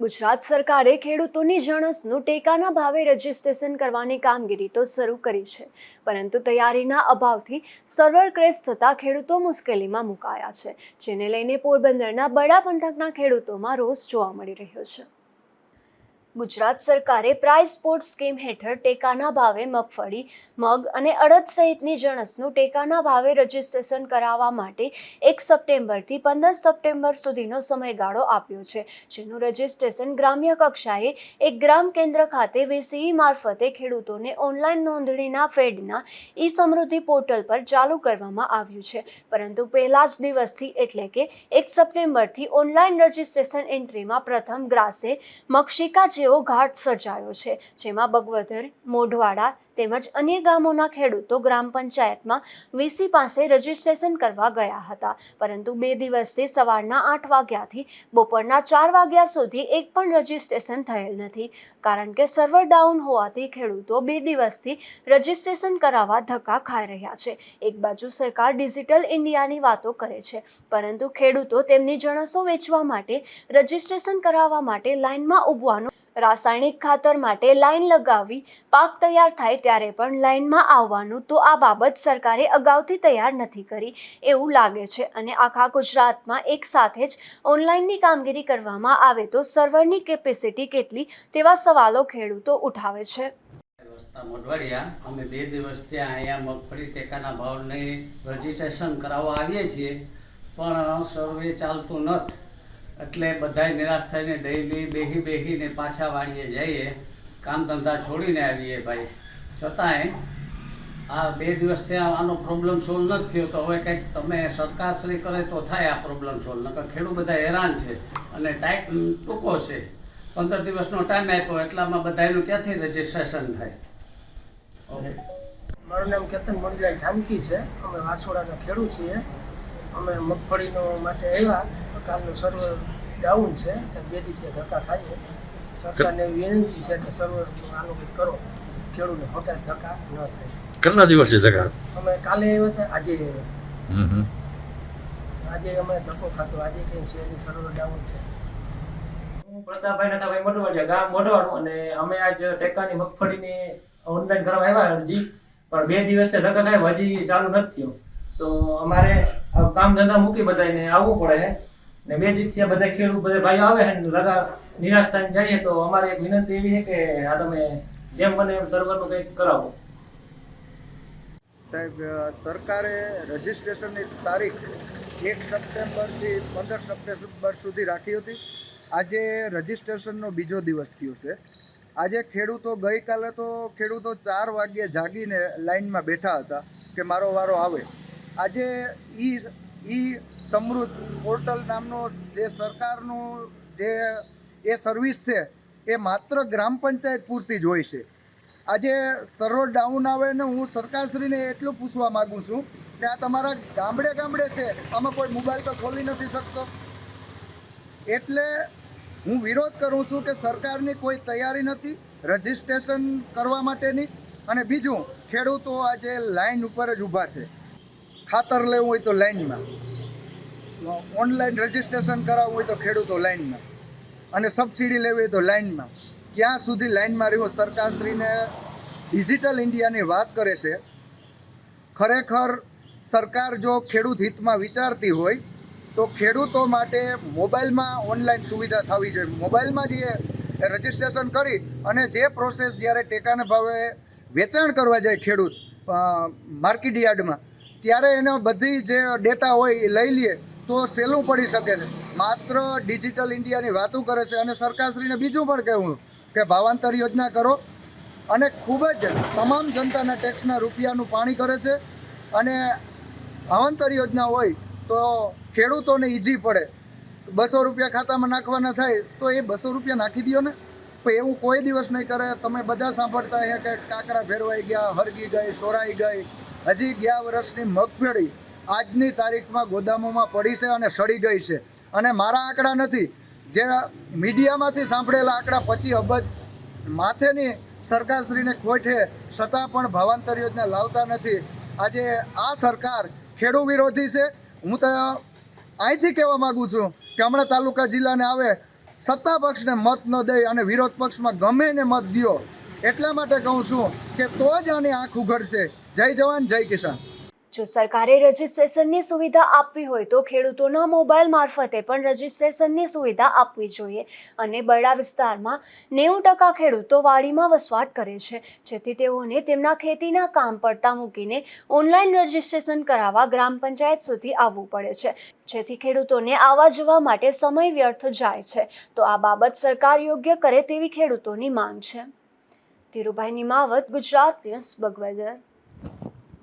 ગુજરાત સરકારે ખેડૂતોની જણસનું ટેકાના ભાવે રજીસ્ટ્રેશન કરવાની કામગીરી તો શરૂ કરી છે, પરંતુ તૈયારીના અભાવથી સર્વર ક્રેશ થતાં ખેડૂતો મુશ્કેલીમાં મુકાયા છે, જેને લઈને પોરબંદરના બડા પંથકના ખેડૂતોમાં રોષ જોવા મળી રહ્યો છે. ગુજરાત સરકારે પ્રાઇસ સ્પોર્ટ સ્કીમ હેઠળ ટેકાના ભાવે મગફળી, મગ અને અડદ સહિતની જણસનું ટેકાના ભાવે રજીસ્ટ્રેશન કરાવવા માટે એક સપ્ટેમ્બરથી પંદર સપ્ટેમ્બર સુધીનો સમયગાળો આપ્યો છે, જેનું રજીસ્ટ્રેશન ગ્રામ્ય કક્ષાએ એક ગ્રામ કેન્દ્ર ખાતે વીસીઈ મારફતે ખેડૂતોને ઓનલાઈન નોંધણીના ફેડના ઈ સમૃદ્ધિ પોર્ટલ પર ચાલુ કરવામાં આવ્યું છે, પરંતુ પહેલા જ દિવસથી એટલે કે એક સપ્ટેમ્બરથી ઓનલાઈન રજીસ્ટ્રેશન એન્ટ્રીમાં પ્રથમ ગ્રાસે મક્ષિકા જેવો ઘાટ સર્જાયો છે જેમાં બગવદર મોઢવાડા તેમજ અન્ય ગામોના ખેડૂતો ગ્રામ પંચાયતમાં વીસી પાસે રજીસ્ટ્રેશન કરવા ગયા હતા. પરંતુ બે દિવસથી સવારના આઠ વાગ્યાથી બપોરના ચાર વાગ્યા સુધી એક પણ રજીસ્ટ્રેશન થયેલ નથી. કારણ કે સર્વર ડાઉન હોવાથી ખેડૂતો બે દિવસથી રજીસ્ટ્રેશન કરાવવા ધક્કા ખાઈ રહ્યા છે. એક બાજુ સરકાર ડિજિટલ ઇન્ડિયાની વાતો કરે છે, પરંતુ ખેડૂતો તેમની જણસો વેચવા માટે રજીસ્ટ્રેશન કરાવવા માટે લાઇનમાં ઊભવાનું, રાસાયણિક ખાતર માટે લાઇન લગાવી પાક તૈયાર થાય ત્યારે પણ લાઇનમાં આવવાનું તો આ બાબત સરકારે અગાઉથી તૈયાર નથી કરી એવું લાગે છે અને આખા ગુજરાતમાં એક સાથે જ ઓનલાઈનની કામગીરી કરવામાં આવે તો સર્વરની કેપેસિટી કેટલી તેવા સવાલો ખેડૂતો ઉઠાવે છે. મોઢવાડિયા. અમે બે દિવસથી અહીંયા મગફળી ટેકાના ભાવની રજીસ્ટ્રેશન કરાવવા આવીએ છીએ, પણ સર્વે ચાલતું નથી. એટલે બધા નિરાશ થઈને ડેલી બેહી બેહીને પાછા વાળીએ જઈએ, કામ ધંધા છોડીને આવીએ ભાઈ. છતાંય આ બે દિવસ ત્યાં આનો પ્રોબ્લેમ સોલ્વ નથી થયો. તો હવે કંઈક તમે સરકારશ્રી કરે તો થાય આ પ્રોબ્લેમ સોલ્વ નકર ખેડૂત બધા હેરાન છે અને ટાઈમ ટૂંકો છે. પંદર દિવસનો ટાઈમ આપ્યો એટલામાં બધાનું ક્યાંથી રજીસ્ટ્રેશન થાય? ઓકે. મારું નામ કેતન મોડીલાલ ઠામકી છે. અમે વાસોડાના ખેડૂત છીએ. અમે મગફળીનો માટે આવ્યા. તો કાલનું સર્વર ડાઉન છે. બે દિવસે ધક્કા ખાઈએ. સરકારને એવી વિનંતી છે કે સર્વર આનું કંઈક કરો. ખેડૂતને ખોટા ધક્કા ન થાય. કેટલા દિવસથી ધક્કા અમે કાલે આવ્યા હતા આજે. આજે અમે ધક્કો ખાતો આજે કંઈ છે નહીં સર્વર ડાઉન છે. પ્રતાપભાઈ નતાભાઈ મોઢવાડિયા ગામ મોઢવાડું અને અમે આજ ટેકાની મગફળીની ઓનલાઈન કરવા આવ્યા અરજી. પણ બે દિવસથી ધક્કા ખાય હજી ચાલુ નથી થયો. તો અમારે કામ ધંધા મૂકી બધાને આવવું પડે છે ને બે દિવસ બધા ખેડૂત બધા ભાઈઓ આવે છે રગા લગા નિરાશ થઈને જઈએ. તો અમારે એક વિનંતી એવી છે કે આ તમે જેમ બને એમ સર્વરનું કંઈક કરાવો. સાહેબ સરકારે રજિસ્ટ્રેશનની તારીખ એક સપ્ટેમ્બરથી પંદર સપ્ટેમ્બર સુધી રાખી હતી. આજે રજિસ્ટ્રેશનનો બીજો દિવસ થયો છે. આજે ખેડૂતો ગઈકાલે તો ખેડૂતો ચાર વાગ્યે જાગીને લાઈનમાં બેઠા હતા કે મારો વારો આવે. આજે ઈ ઈ સમૃદ્ધ પોર્ટલ નામનો જે સરકારનું જે એ સર્વિસ છે એ માત્ર ગ્રામ પંચાયત પૂરતી જ હોય છે. આજે સર્વર ડાઉન આવે ને હું સરકારશ્રીને એટલું પૂછવા માગું છું કે આ તમારા ગામડે ગામડે છે, આમાં કોઈ મોબાઈલ તો ખોલી નથી શકતો. એટલે હું વિરોધ કરું છું કે સરકારની કોઈ તૈયારી નથી, રજિસ્ટ્રેશન કરવા માટેની. અને બીજું, ખેડૂતો આજે લાઈન ઉપર જ ઊભા છે. ખાતર લેવું હોય તો લાઈનમાં. ઓનલાઈન રજિસ્ટ્રેશન કરાવવું હોય તો ખેડૂતો લાઈનમાં. અને સબસિડી લેવી તો લાઇનમાં. ક્યાં સુધી લાઇનમાં રહ્યો સરકારશ્રીને ડિજિટલ ઇન્ડિયાની વાત કરે છે, ખરેખર સરકાર જો ખેડૂત હિતમાં વિચારતી હોય, તો ખેડૂતો માટે મોબાઈલમાં ઓનલાઈન સુવિધા થવી જોઈએ. મોબાઈલમાં જે રજિસ્ટ્રેશન કરી અને જે પ્રોસેસ જ્યારે ટેકાના ભાવે વેચાણ કરવા જાય ખેડૂત માર્કેટ યાર્ડમાં, ત્યારે એનો બધી જે ડેટા હોય એ લઈ લે. તો સહેલું પડી શકે છે. માત્ર ડિજિટલ ઇન્ડિયાની વાતો કરે છે અને સરકારશ્રીને બીજું પણ કહેવું કે ભાવાંતર યોજના કરો અને ખૂબ જ તમામ જનતાના ટેક્સના રૂપિયાનું પાણી કરે છે અને ભાવાંતર યોજના હોય તો ખેડૂતોને ઈજી પડે. બસો રૂપિયા ખાતામાં નાખવાના થાય તો એ બસો રૂપિયા નાખી દો ને. પણ એવું કોઈ દિવસ નહીં કરે. તમે બધા સાંભળતા હે કે કાંકરા ફેરવાઈ ગયા, હરગી ગઈ, સોરાઈ ગઈ. હજી ગયા વર્ષની મગફળી. આજની તારીખમાં ગોદામોમાં પડી છે અને સડી ગઈ છે. અને મારા આંકડા નથી. જે મીડિયામાંથી સાંભળેલા આંકડા પચી અબજ માથેની સરકારશ્રીને ખોઠે છતાં પણ ભાવાંતર યોજના લાવતા નથી. આજે આ સરકાર ખેડૂ વિરોધી છે. હું તો અહીંથી કહેવા માગું છું કે હમણાં તાલુકા જિલ્લાને આવે, સત્તા પક્ષને મત ન દે અને વિરોધ પક્ષમાં ગમે એને મત દ્યો. એટલા માટે કહું છું કે તો જ આની આંખ ઉઘડશે. જય જવાન, જય કિસાન. જો સરકારે રજિસ્ટ્રેશનની સુવિધા આપવી હોય તો ખેડૂતોના મોબાઈલ મારફતે પણ રજિસ્ટ્રેશનની સુવિધા આપવી જોઈએ. અને બરડા વિસ્તારમાં નેવું ટકા ખેડૂતો વાડીમાં વસવાટ કરે છે. જેથી તેઓને તેમના ખેતીના કામ પડતા મૂકીને ઓનલાઈન રજિસ્ટ્રેશન કરાવવા ગ્રામ પંચાયત સુધી આવવું પડે છે. જેથી ખેડૂતોને આવવા જવા માટે સમય વ્યર્થ જાય છે. તો આ બાબત સરકાર યોગ્ય કરે તેવી ખેડૂતોની માંગ છે. ધીરુભાઈ નિમાવત, ગુજરાત ન્યૂઝ, બગવેદર.